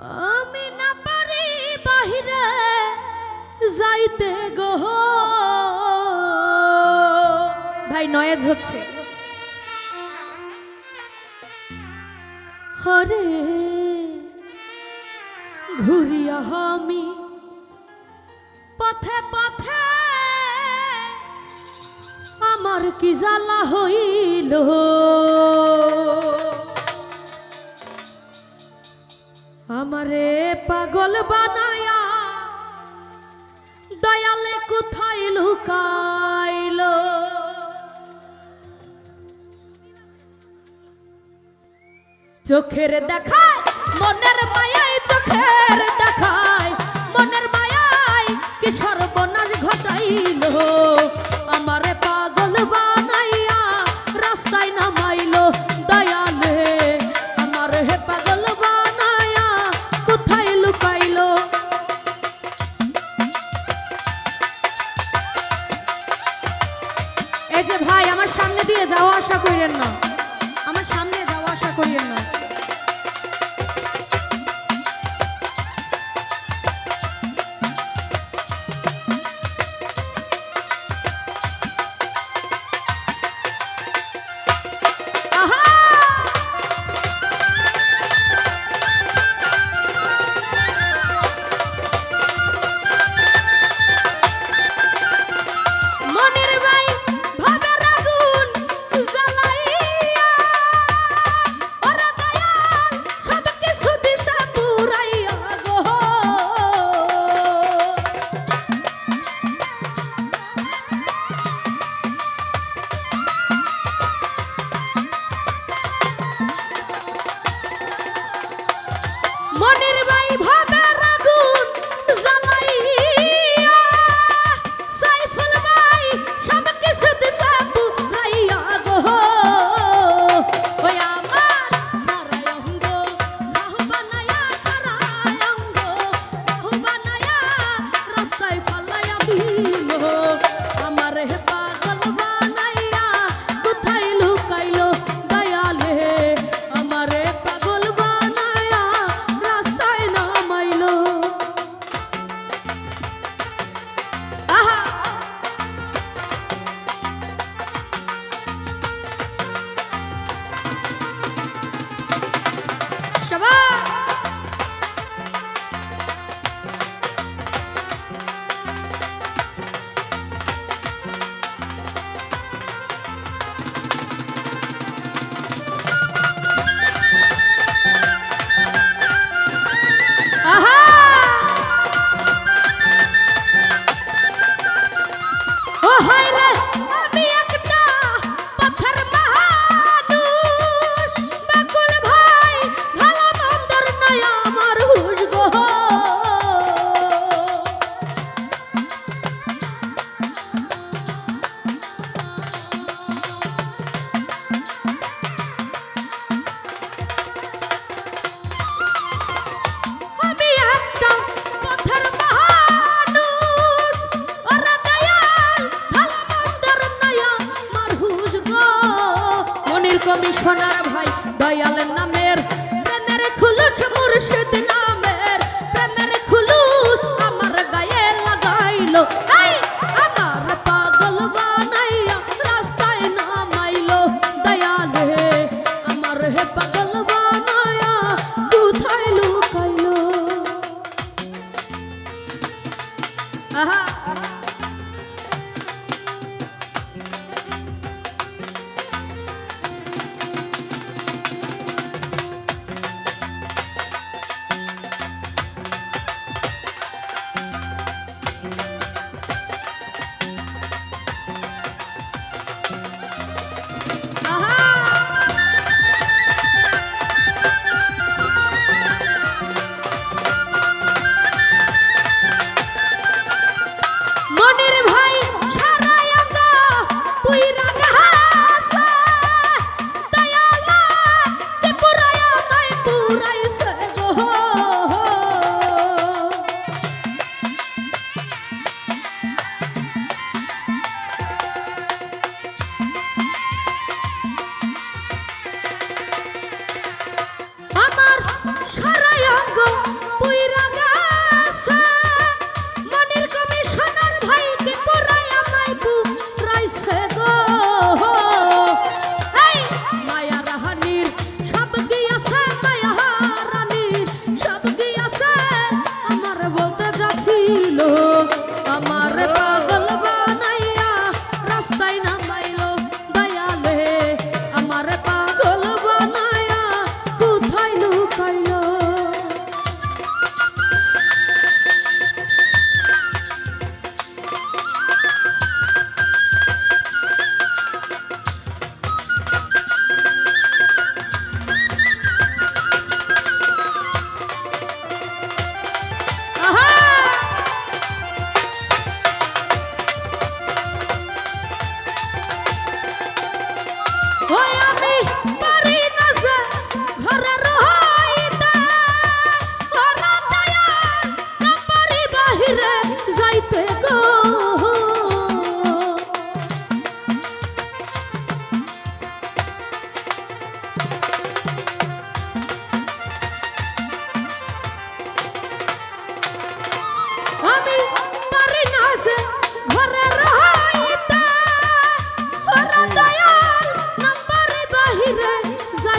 আমি না পারি বাহিরে যাইতে গহ ভাই, নয়েজ হচ্ছে। হরে, ঘুরিয়া আমি পথে পথে আমার কি জ্বালা হইল? আমারে পাগল বানায়া দয়ালে কোথায় লুকাইল? চোখের দেখায় মনের মায়ায় চোখের দেখায়। মনির কমিশনার ভাই, দয়াল নামের। প্রেমের খুলুস মুর্শিদ নামের। প্রেমের খুলুস আমার গায়ে লাগাইলো। এই, আমার পাগল বানাইয়া রাস্তায় নামাইলো। দয়াল হে, আমার হে পাগল বানায়া কোথায় লুকাইলো। আহা।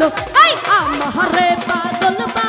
ঘটাইল এই আমারে বানাইল